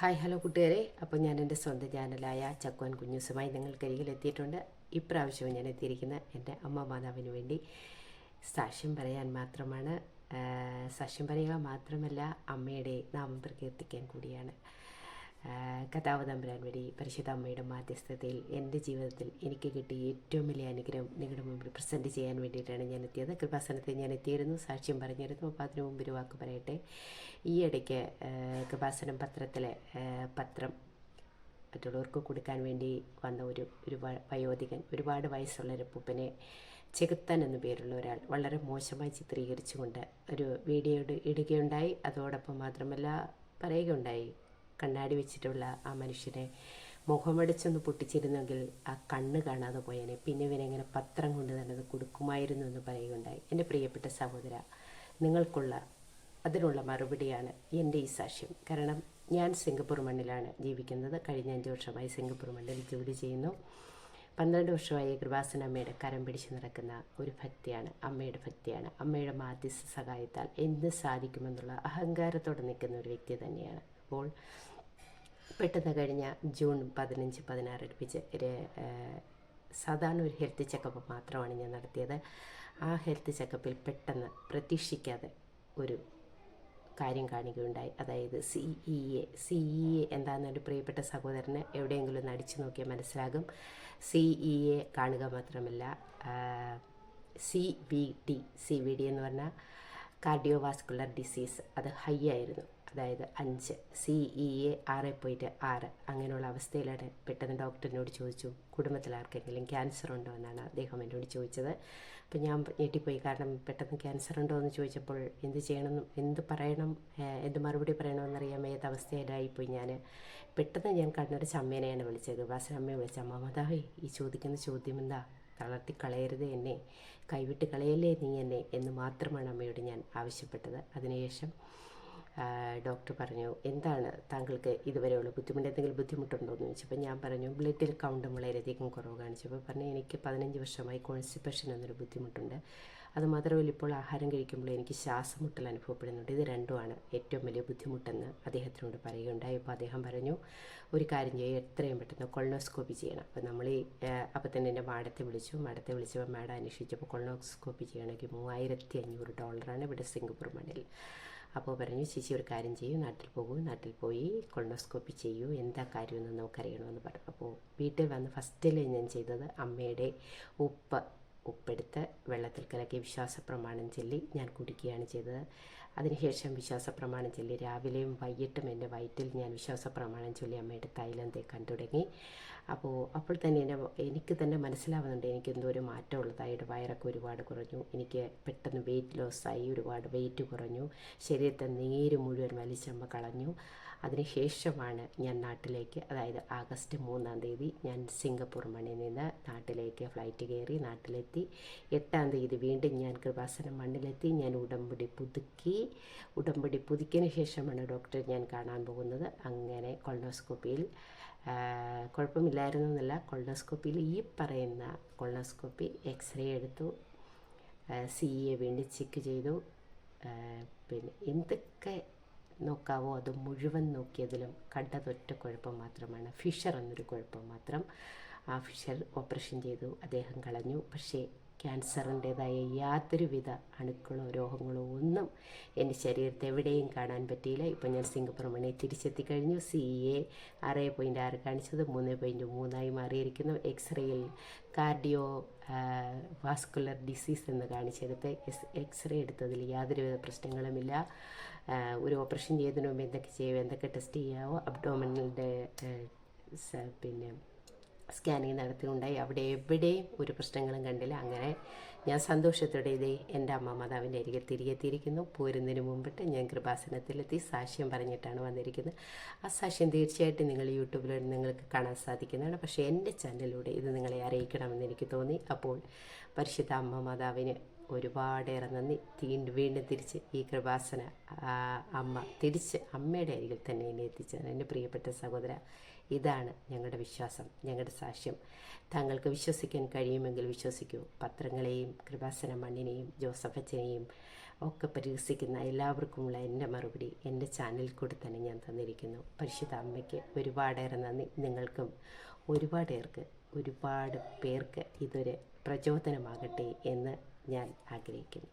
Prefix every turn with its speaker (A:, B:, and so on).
A: Hi hello കൂട്ടുകാരെ. അപ്പോൾ ഞാൻ എന്റെ സ്വന്തം ചാനലായ ചക്കുവാൻ കുഞ്ഞുസുമായി നിങ്ങൾക്കരികിൽ എത്തിയിട്ടുണ്ട് ഇപ്രാവശ്യവും ഞാൻ എത്തിയിരിക്കുന്ന എന്റെ അമ്മ മാതാവിന് വേണ്ടി സാക്ഷ്യം പറയാൻ മാത്രമാണ്. സാക്ഷ്യം പറയുക മാത്രമല്ല അമ്മയുടെ നാമം പ്രകീർത്തിക്കാൻ കൂടിയാണ്. കഥാവ് തമ്പുരാൻ വഴി പരിശുദ്ധ അമ്മയുടെ മാധ്യസ്ഥതയിൽ എന്റെ ജീവിതത്തിൽ എനിക്ക് കിട്ടിയ ഏറ്റവും വലിയ അനുഗ്രഹം നിങ്ങളുടെ മുമ്പിൽ പ്രസന്റ് ചെയ്യാൻ വേണ്ടിയിട്ടാണ് ഞാൻ എത്തിയത്. കൃപാസനത്തിൽ ഞാൻ എത്തിയിരുന്നു സാക്ഷ്യം പറഞ്ഞിരുന്നു. അപ്പോൾ അതിനു മുമ്പ് ഒരു വാക്ക് പറയട്ടെ. ഈ ഇടയ്ക്ക് കൃപാസനം പത്രത്തിലെ പത്രം മറ്റുള്ളവർക്ക് കൊടുക്കാൻ വേണ്ടി വന്ന ഒരു ഒരു വയോധികൻ ഒരുപാട് വയസ്സുള്ള ഒരു പൂപ്പനെ ചെകുത്താൻ എന്നു പേരുള്ള ഒരാൾ വളരെ മോശമായി ചിത്രീകരിച്ചുകൊണ്ട് ഒരു വീഡിയോ ഇട- ഇടുകയുണ്ടായി. അതോടൊപ്പം മാത്രമല്ല പറയുകയുണ്ടായി. കണ്ണാടി വെച്ചിട്ടുള്ള ആ മനുഷ്യനെ മുഖമടിച്ചൊന്ന് പൊട്ടിച്ചിരുന്നെങ്കിൽ ആ കണ്ണ് കാണാതെ പോയേനെ. പിന്നെ ഇവനെങ്ങനെ പത്രം കൊണ്ട് തന്നെ അത് കൊടുക്കുമായിരുന്നു എന്ന് പറയുകയുണ്ടായി. എന്റെ പ്രിയപ്പെട്ട സഹോദര നിങ്ങൾക്കുള്ള അതിനുള്ള മറുപടിയാണ് എന്റെ ഈ സാക്ഷ്യം. കാരണം ഞാൻ സിംഗപ്പൂർ മണ്ണിലാണ് ജീവിക്കുന്നത്. കഴിഞ്ഞ അഞ്ച് വർഷമായി സിംഗപ്പൂർ മണ്ണിൽ ജോലി ചെയ്യുന്നു. പന്ത്രണ്ട് വർഷമായി കൃപാസന അമ്മയുടെ കരം പിടിച്ച് നടക്കുന്ന ഒരു ഭക്തിയാണ് അമ്മയുടെ ഭക്തിയാണ്. അമ്മയുടെ മാധ്യസ്ഥ സഹായത്താൽ എന്ത് സാധിക്കുമെന്നുള്ള അഹങ്കാരത്തോടെ നിൽക്കുന്ന ഒരു വ്യക്തി തന്നെയാണ്. അപ്പോൾ പെട്ടെന്ന് കഴിഞ്ഞ ജൂൺ പതിനഞ്ച് പതിനാറ് അടുപ്പിച്ച് സാധാരണ ഒരു ഹെൽത്ത് ചെക്കപ്പ് മാത്രമാണ് ഞാൻ നടത്തിയത്. ആ ഹെൽത്ത് ചെക്കപ്പിൽ പെട്ടെന്ന് പ്രതീക്ഷിക്കാതെ ഒരു കാര്യം കാണുകയുണ്ടായി അതായത് C E A C E A എന്താണെന്ന് എന്റെ പ്രിയപ്പെട്ട സഹോദരന് എവിടെയെങ്കിലും ഒന്ന് അടിച്ചു നോക്കിയാൽ മനസ്സിലാകും. സി ഇ എ കാണുക മാത്രമല്ല C V D C V D എന്ന് പറഞ്ഞാൽ കാർഡിയോ വാസ്കുലർ ഡിസീസ് അത് ഹൈ ആയിരുന്നു. അതായത് അഞ്ച് സി ഇ എ ആറ് പോയിട്ട് ആറ് അങ്ങനെയുള്ള അവസ്ഥയിലാണ് പെട്ടെന്ന് ഡോക്ടറിനോട് ചോദിച്ചു. കുടുംബത്തിൽ ആർക്കെങ്കിലും ക്യാൻസർ ഉണ്ടോ എന്നാണ് അദ്ദേഹം എന്നോട് ചോദിച്ചത്. അപ്പം ഞാൻ ഞെട്ടിപ്പോയി. കാരണം പെട്ടെന്ന് ക്യാൻസർ ഉണ്ടോ എന്ന് ചോദിച്ചപ്പോൾ എന്ത് ചെയ്യണം എന്ത് പറയണം എന്ത് മറുപടി പറയണമെന്നറിയാൻ ഏത് അവസ്ഥയിലായിപ്പോയി ഞാൻ പെട്ടെന്ന് ഞാൻ കണ്ണൊരു ചമ്മേനെയാണ് വിളിച്ചത്. വാസനമ്മയെ വിളിച്ച. അമ്മ മാതാവേ ഈ ചോദിക്കുന്ന ചോദ്യം എന്താ? തളർത്തി കളയരുത് എന്നെ. കൈവിട്ട് കളയല്ലേ നീ എന്നെ? എന്ന് മാത്രമാണ് അമ്മയോട് ഞാൻ ആവശ്യപ്പെട്ടത്. അതിനുശേഷം ഡോക്ടർ പറഞ്ഞു എന്താണ് താങ്കൾക്ക് ഇതുവരെയുള്ള ബുദ്ധിമുട്ട്? എന്തെങ്കിലും ബുദ്ധിമുട്ടുണ്ടോ? എന്ന് ചോദിച്ചപ്പോൾ ഞാൻ പറഞ്ഞു ബ്ലഡിൽ കൗണ്ടും വളരെയധികം കുറവ് കാണിച്ചപ്പോൾ പറഞ്ഞു എനിക്ക് പതിനഞ്ച് വർഷമായി കോൺസ്റ്റിപ്പേഷൻ എന്നൊരു ബുദ്ധിമുട്ടുണ്ട്. അത് മാത്രമല്ല ഇപ്പോൾ ആഹാരം കഴിക്കുമ്പോൾ എനിക്ക് ശ്വാസമുട്ടൽ അനുഭവപ്പെടുന്നുണ്ട്. ഇത് രണ്ടുമാണ് ഏറ്റവും വലിയ ബുദ്ധിമുട്ടെന്ന് അദ്ദേഹത്തിനോട് പറയുകയുണ്ടായി. അപ്പോൾ അദ്ദേഹം പറഞ്ഞു ഒരു കാര്യം ചെയ്യുക എത്രയും പെട്ടെന്ന് കൊളോസ്കോപ്പി ചെയ്യണം. അപ്പോൾ നമ്മൾ ഈ അപ്പോൾ തന്നെ എന്റെ മാഡത്തെ വിളിച്ചു. മാഡത്തെ വിളിച്ചപ്പോൾ മാഡം അന്വേഷിച്ചപ്പോൾ കൊളോസ്കോപ്പി ചെയ്യണമെങ്കിൽ മൂവായിരത്തി അഞ്ഞൂറ് ഡോളറാണ് ഇവിടെ സിംഗപ്പൂർ മണ്ണിൽ അപ്പോൾ പറഞ്ഞു ചേച്ചി ഒരു കാര്യം ചെയ്യൂ നാട്ടിൽ പോകൂ നാട്ടിൽ പോയി കൊളനോസ്കോപ്പി ചെയ്യൂ എന്താ കാര്യമെന്ന് നമുക്കറിയണമെന്ന് പറഞ്ഞു. അപ്പോൾ വീട്ടിൽ വന്ന് ഫസ്റ്റിൽ ഞാൻ ചെയ്തത് അമ്മയുടെ ഉപ്പ് ഉപ്പെടുത്ത് വെള്ളത്തിൽ കലക്കി വിശ്വാസ പ്രമാണം ചൊല്ലി ഞാൻ കുടിക്കുകയാണ് ചെയ്തത്. അതിനുശേഷം വിശ്വാസ പ്രമാണം ചൊല്ലി രാവിലെയും വൈകിട്ടും എന്റെ വയറ്റിൽ ഞാൻ വിശ്വാസ പ്രമാണം ചൊല്ലി അമ്മയുടെ തൈലം തേക്കാൻ തുടങ്ങി അപ്പോൾ അപ്പോൾ തന്നെ എന്റെ എനിക്ക് തന്നെ മനസ്സിലാവുന്നുണ്ട് എനിക്ക് എന്തോ ഒരു മാറ്റം ഉള്ളതായിട്ട് വയറൊക്കെ ഒരുപാട് കുറഞ്ഞു. എനിക്ക് പെട്ടെന്ന് വെയിറ്റ് ആയി ഒരുപാട് വെയിറ്റ് കുറഞ്ഞു. ശരീരത്തെ നീര് മുഴുവൻ വലിച്ചമ്മ കളഞ്ഞു. അതിനുശേഷമാണ് ഞാൻ നാട്ടിലേക്ക് അതായത് ആഗസ്റ്റ് മൂന്നാം തീയതി ഞാൻ സിംഗപ്പൂർ മണ്ണിൽ നിന്ന് നാട്ടിലേക്ക് ഫ്ലൈറ്റ് കയറി നാട്ടിലെത്തി. എട്ടാം തീയതി വീണ്ടും ഞാൻ കൃപാസനം മണ്ണിലെത്തി. ഞാൻ ഉടമ്പടി പുതുക്കി. ഉടമ്പടി പുതുക്കിയതിന് ശേഷമാണ് ഡോക്ടറെ ഞാൻ കാണാൻ പോകുന്നത്. അങ്ങനെ കൊളോസ്കോപ്പിയിൽ കുഴപ്പമില്ലായിരുന്നു എന്നല്ല കൊളോസ്കോപ്പിയിൽ ഈ പറയുന്ന കൊളോസ്കോപ്പി എക്സ്റേ എടുത്തു സി എ വേണ്ടി ചെക്ക് ചെയ്തു. പിന്നെ എന്തൊക്കെ നോക്കാവോ? അത് മുഴുവൻ നോക്കിയതിലും കണ്ടതൊറ്റ കുഴപ്പം മാത്രമാണ്. ഫിഷർ എന്നൊരു കുഴപ്പം മാത്രം ആ ഫിഷർ ഓപ്പറേഷൻ ചെയ്തു. അദ്ദേഹം കളഞ്ഞു. പക്ഷേ ക്യാൻസറിന്റേതായ യാതൊരുവിധ അണുക്കളോ രോഗങ്ങളോ ഒന്നും എന്റെ ശരീരത്തെ എവിടെയും കാണാൻ പറ്റിയില്ല. ഇപ്പം ഞാൻ സിംഗപ്പൂർ മണി തിരിച്ചെത്തി കഴിഞ്ഞു സി എ ആറ് പോയിന്റ് ആറ് കാണിച്ചത് മൂന്ന് പോയിന്റ് മൂന്നായി മാറിയിരിക്കുന്നു. എക്സ്റേയിൽ കാർഡിയോ വാസ്കുലർ ഡിസീസ് എന്ന് കാണിച്ചെടുത്ത് എസ് എക്സ്റേ എടുത്തതിൽ യാതൊരുവിധ പ്രശ്നങ്ങളുമില്ല. ഒരു ഓപ്പറേഷൻ ചെയ്തതിന് മുമ്പ് എന്തൊക്കെ ചെയ്യുക എന്തൊക്കെ ടെസ്റ്റ് ചെയ്യാവോ അബ്ഡോമിനലിന്റെ പിന്നെ സ്കാനിങ് നടത്തിയുണ്ടായി അവിടെ എവിടെയും ഒരു പ്രശ്നങ്ങളും കണ്ടില്ല. അങ്ങനെ ഞാൻ സന്തോഷത്തോടെ ഇതേ എന്റെ അമ്മ മാതാവിന്റെ അരികിൽ തിരികെ എത്തിയിരിക്കുന്നു. പോരുന്നതിന് മുമ്പിട്ട് ഞാൻ കൃപാസനത്തിലെത്തി. സാക്ഷ്യം പറഞ്ഞിട്ടാണ് വന്നിരിക്കുന്നത്. ആ സാക്ഷ്യം തീർച്ചയായിട്ടും നിങ്ങൾ യൂട്യൂബിലൂടെ നിങ്ങൾക്ക് കാണാൻ സാധിക്കുന്നതാണ്. പക്ഷേ എന്റെ ചാനലിലൂടെ ഇത് നിങ്ങളെ അറിയിക്കണമെന്ന് എനിക്ക് തോന്നി. അപ്പോൾ പരിശുദ്ധ അമ്മ മാതാവിന് ഒരുപാടേറെ നന്ദി. വീണ്ടും വീണ്ടും തിരിച്ച് ഈ കൃപാസന അമ്മ തിരിച്ച് അമ്മയുടെ അരികിൽ തന്നെ എന്നെ എത്തിച്ചതാണ് എന്റെ പ്രിയപ്പെട്ട സഹോദര ഇതാണ് ഞങ്ങളുടെ വിശ്വാസം ഞങ്ങളുടെ സാക്ഷ്യം. താങ്കൾക്ക് വിശ്വസിക്കാൻ കഴിയുമെങ്കിൽ വിശ്വസിക്കൂ. പത്രങ്ങളെയും കൃപാസന മണ്ണിനെയും ജോസഫ് അച്ഛനെയും ഒക്കെ പരിഹസിക്കുന്ന എല്ലാവർക്കുമുള്ള എന്റെ മറുപടി എന്റെ ചാനലിൽ കൂടി തന്നെ ഞാൻ തന്നിരിക്കുന്നു. പരിശുദ്ധ അമ്മയ്ക്ക് ഒരുപാടേറെ നന്ദി. നിങ്ങൾക്കും ഒരുപാട് പേർക്ക് ഒരുപാട് പേർക്ക് ഇതൊരു പ്രചോദനമാകട്ടെ എന്ന് ഞാൻ ആഗ്രഹിക്കുന്നു.